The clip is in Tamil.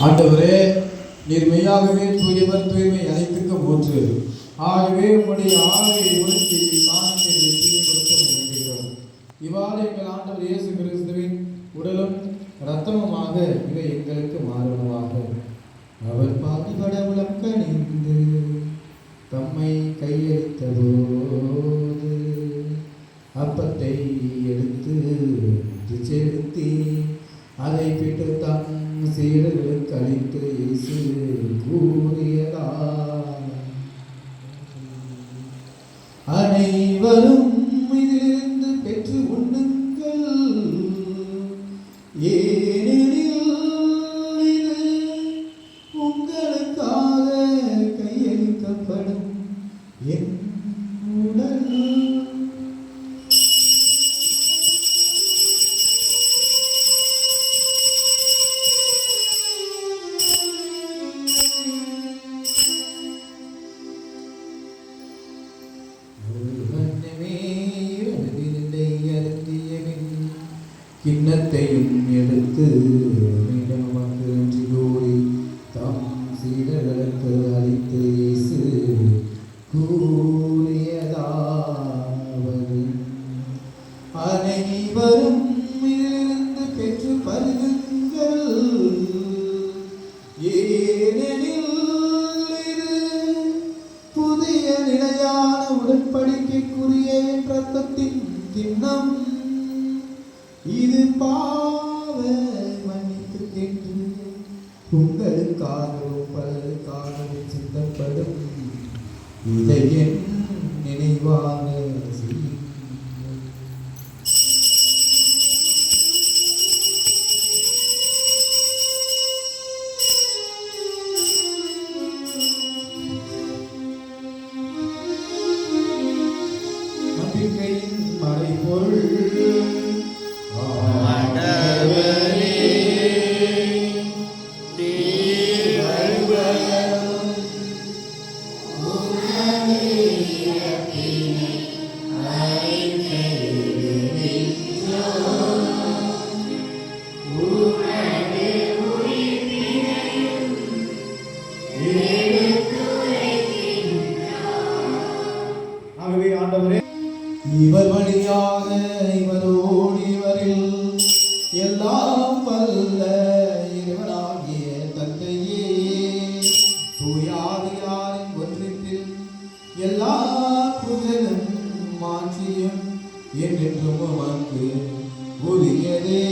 ஆண்டவரே நீர் மெய்யாகவே தூயவர் தூய்மை அனைத்துக்கும் ஊற்று ஆகவே உம்முடைய ஆலையை ஒழுங்கி காணத்தை தூய்மைப்படுத்த வேண்டுகிறோம் இவ்வாறு எங்கள் ஆண்டவர் இயேசு கிறிஸ்துவின் உடலும் இரத்தமுமாக இவை எங்களுக்கு மாறுவனவாக. அவர் பாதிபட உளம் கணிந்து தம்மை கையளித்த போது அப்பத்தை எடுத்து செலுத்தி அதை பிட்டு தம் சீடர்கள் கழித்து இசு கூறியதா அனைவரும் இதிலிருந்து பெற்று உண்ணுங்கள் கிண்ணத்தையும் எடுத்து மீண்டும் நமக்கு கூறி தம் சீடர்களுக்கு அளித்து இயேசு கூறியதாவது அனைவரும் இதிலிருந்து பெற்று பருகுங்கள். ஏனெனில் இது புதிய நிலையான உடன்படிக்கைக்குரிய என் ரத்தத்தின் கிண்ணம். இது பாவ மன்னிப்புக்கென்று உங்களுக்காகவும் பலருக்காகவும் சித்தப்படும் இதை என் நினைவாக செய்யுங்கள். நம்பிக்கையின் மறைபொருள் ஆகவே ஆண்டவரே இவர் வழியாக இவரோடு இவரில் எல்லாம் வல்ல இறைவனாகிய தந்தையே. தூயாதியாரின் ஒன்றிப்பில் எல்லா புகழும் மாற்றியும் என்றென்றும் உமக்கு உரியதே.